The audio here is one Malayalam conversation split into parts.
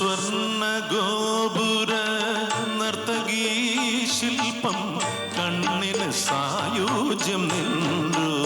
സ്വർണ ഗോപുര നർത്തകീ ശില്പം കണ്ണിന് സായോജ്യം നിന്നു.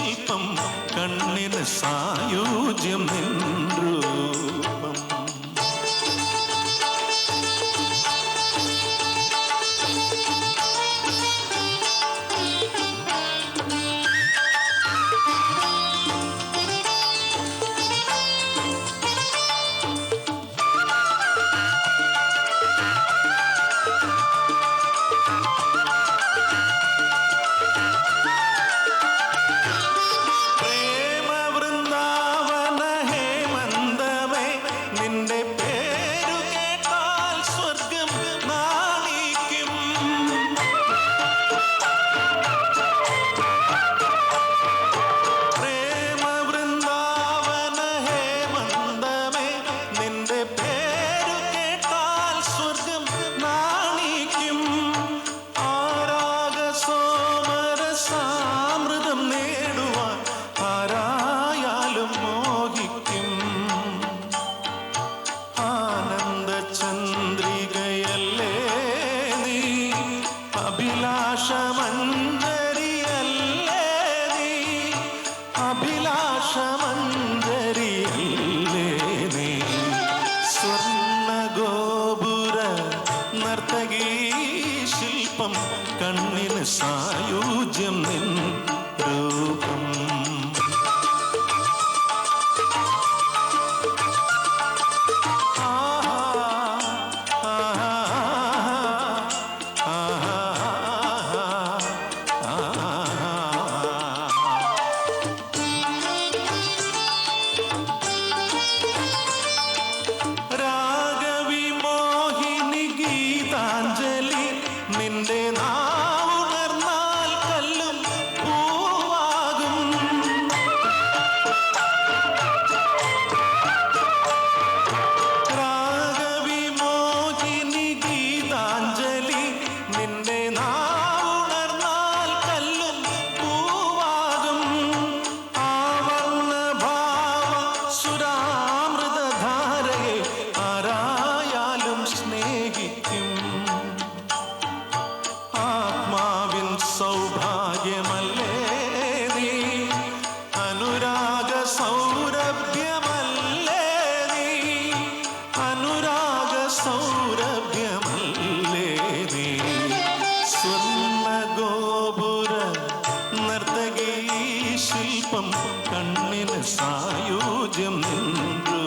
ശില്പം കണ്ണിന് സായോജ്യം നിന്നു. അഭിലാഷമന്തരിയല്ലേ അഭിലാഷമന്തരിയല്ലേ സ്വർണഗോപുര നർത്തകീ ശില്പം കണ്ണിന് സായുജ്യം നിൻ സൗരഭ്യമല്ലേ നീ? നർത്തകീ ശില്പം കണ്ണിന് സായോജ്യം നിന്നു.